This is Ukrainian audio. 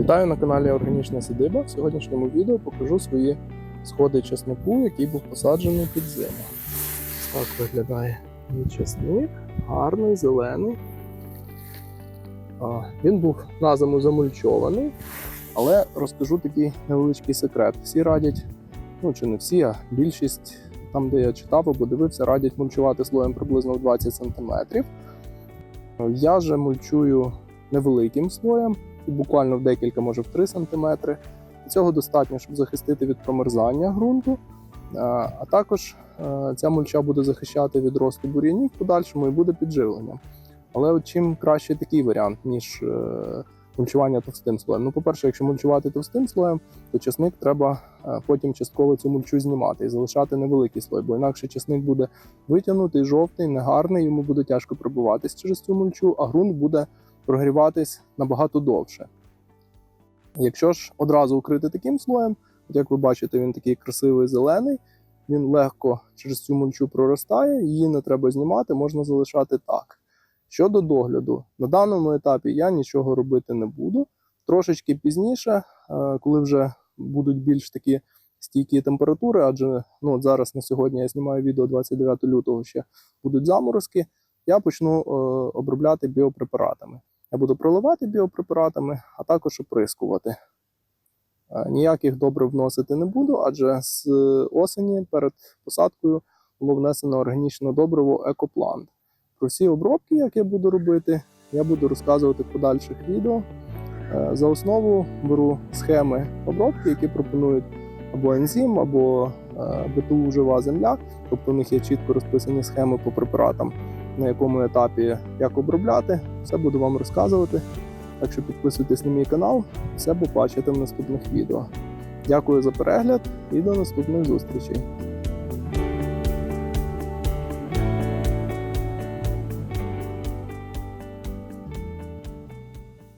Вітаю на каналі Органічна Садиба. В сьогоднішньому відео покажу свої сходи чеснику, який був посаджений під зиму. Так виглядає мій чесник, гарний, зелений. Він був на зиму замульчований, але розкажу такий невеличкий секрет. Всі радять, ну чи не всі, а більшість, там, де я читав або дивився, радять мульчувати слоєм приблизно в 20 см. Я же мульчую невеликим слоєм, буквально в декілька, може в 3 см. Цього достатньо, щоб захистити від промерзання ґрунту. А а також е, ця мульча буде захищати від росту бур'янів в подальшому і буде підживленням. Але от чим краще такий варіант, ніж е, мульчування товстим слоєм. Ну, по-перше, якщо мульчувати товстим слоєм, то чесник треба е, потім частково цю мульчу знімати і залишати невеликий слой, бо інакше чесник буде витягнутий, жовтий, негарний, йому буде тяжко пробиватись через цю мульчу, а ґрунт буде прогріватись набагато довше. Якщо ж одразу укрити таким слоєм, от як ви бачите, він такий красивий зелений, він легко через цю мульчу проростає, її не треба знімати, можна залишати так. Щодо догляду, на даному етапі я нічого робити не буду. Трошечки пізніше, е, коли вже будуть більш такі стійкі температури, адже ну, от зараз на сьогодні я знімаю відео 29 лютого, ще будуть заморозки, я почну е, обробляти біопрепаратами. Я буду проливати біопрепаратами, а також оприскувати. Е, Ніяких добрив вносити не буду, адже з осені перед посадкою було внесено органічне добриво Екоплант. Про всі обробки, як я буду робити, я буду розказувати в подальших відео. Е, За основу беру схеми обробки, які пропонують або ензим, або е, БТУ жива земля. Тобто у них є чітко розписані схеми по препаратам, на якому етапі як обробляти. Все буду вам розказувати. Так що підписуйтесь на мій канал, все побачите в наступних відео. Дякую за перегляд і до наступних зустрічей.